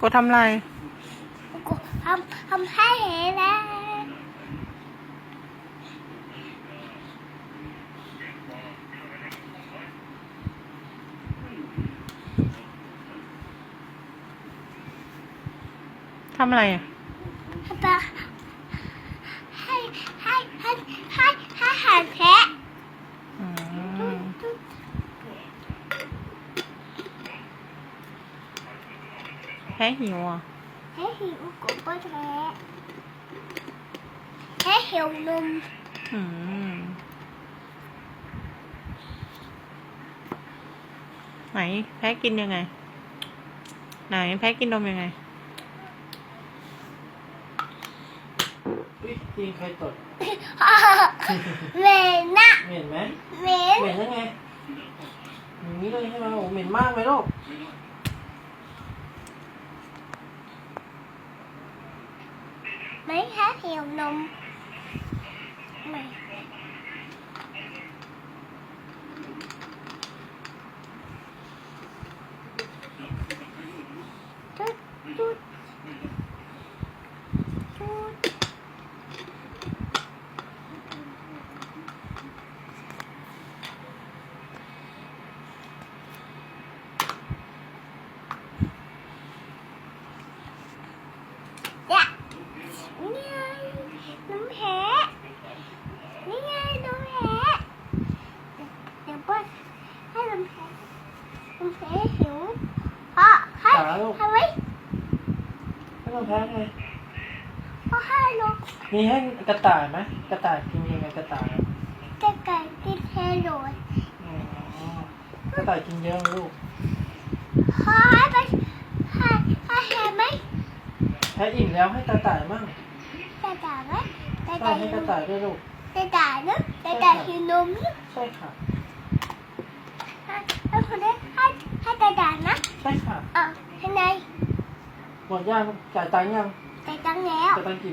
กูทำไรกูทำทำให้เห็นแล้วทำอะไรอะ ให้ปะให้ให้ให้ให้ให้หันแพะ อืม แพ้หิวอะให้หิวกูก็แพะให้หิวนมอืมไหนแพ้กินยังไง ไหนแพ้กินนมยังไงอุ๊ยจริงใครตดเหม็นนะเหม็นไหมเหม็นเหม็นยังไงอย่างนี้เลยใช่ไหมโอ้เหม็นมากไหมลูก ไม่ให้หิวนมไม่ตุ๊ดตุ๊ดตุ๊ด เนี่ยนี่ไงน้ำแพ้นี่ไงน้ำแพ้เดี๋ยวเปิ้ลให้น้ำแพ้ น้ำแพ้หิวพ่อให้จ๋าลูกให้ไว้ไม่ต้องแพ้เลยพ่อให้ลูกมีให้กระต่ายไหมกระต่ายกินยังไงกระต่ายจะไก่กินแครอทอ๋อกระต่ายกินเยอะไหมลูกพ่อให้ไปให้ให้แพ้ไหมแพ้อิ่มแล้วให้กระต่ายมั่งจะด่าไหมจะใช่ด่าให้หิกระวต่ายด้วยลูกจะด่าเนอะจะด่าหิวนมเนอะใช่ค่ะให้ให้คนนี้ให้ให้จะด่า นะใช่ค่ะอะให้ไงหมดย่างจ่ายตังค์ยังจ่ายตังค์แล้วจ่ายตังค์กี่